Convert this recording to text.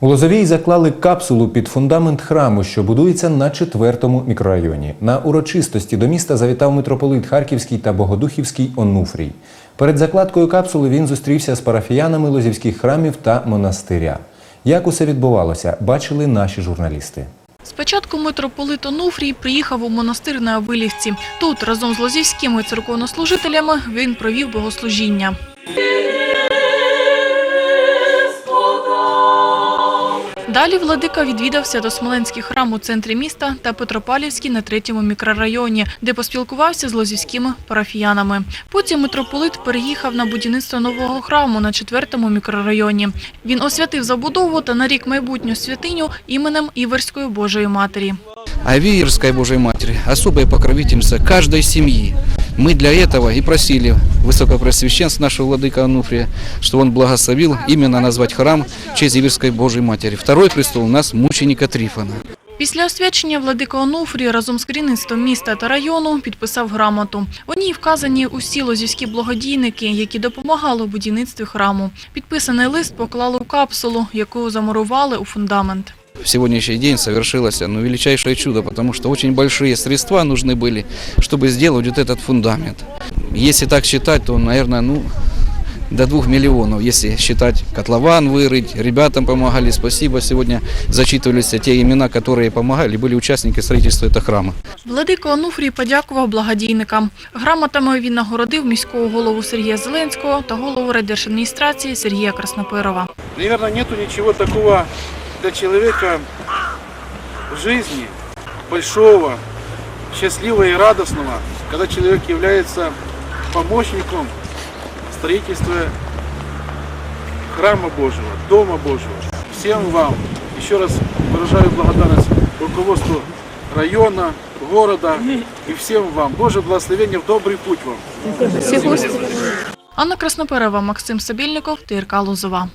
У Лозовій заклали капсулу під фундамент храму, що будується на четвертому мікрорайоні. На урочистості до міста завітав митрополит Харківський та Богодухівський Онуфрій. Перед закладкою капсули він зустрівся з парафіянами лозівських храмів та монастиря. Як усе відбувалося, бачили наші журналісти. Спочатку митрополит Онуфрій приїхав у монастир на Авилівці. Тут разом з лозівськими церковнослужителями він провів богослужіння. Далі владика відвідався до Смоленський храм у центрі міста та Петропавлівський на третьому мікрорайоні, де поспілкувався з лозівськими парафіянами. Потім митрополит переїхав на будівництво нового храму на четвертому мікрорайоні. Він освятив забудову та нарік майбутню святиню іменем Іверської Божої Матері А Виерская Божьей Матери – особая покровительница каждой семьи. Мы для этого и просили Высокопреосвященства нашего владыка Ануфрия, что он благословил именно назвать храм в честь Иверской Божьей Матери. Второй престол у нас мученика Трифона. Після освячення владика Онуфрій разом з керівництвом міста та району підписав грамоту. У ній вказані усі лозівські благодійники, які допомагали у будівництві храму. Підписаний лист поклали у капсулу, яку замурували у фундамент. В сегодняшний день совершилось ну, величайшее чудо, потому что очень большие средства нужны были, чтобы сделать вот этот фундамент. Если так считать, то, наверное, ну, до двух миллионов, если считать котлован вырыть, ребятам помогали, спасибо. Сегодня зачитывались те имена, которые помогали, были участники строительства этого храма. Владика Онуфрій подякував благодійникам. Грамотами він нагородив міського голову Сергія Зеленського та голову райдержадміністрації Сергія Красноперова. Наверное, нету ничего такого для человека в жизни большого, счастливого и радостного, когда человек является помощником строительства храма Божьего, Дома Божьего. Всем вам еще раз выражаю благодарность руководству района, города и всем вам. Божье благословение в добрый путь вам. Анна Красноперова, Максим Сабільников, ТРК Лозова.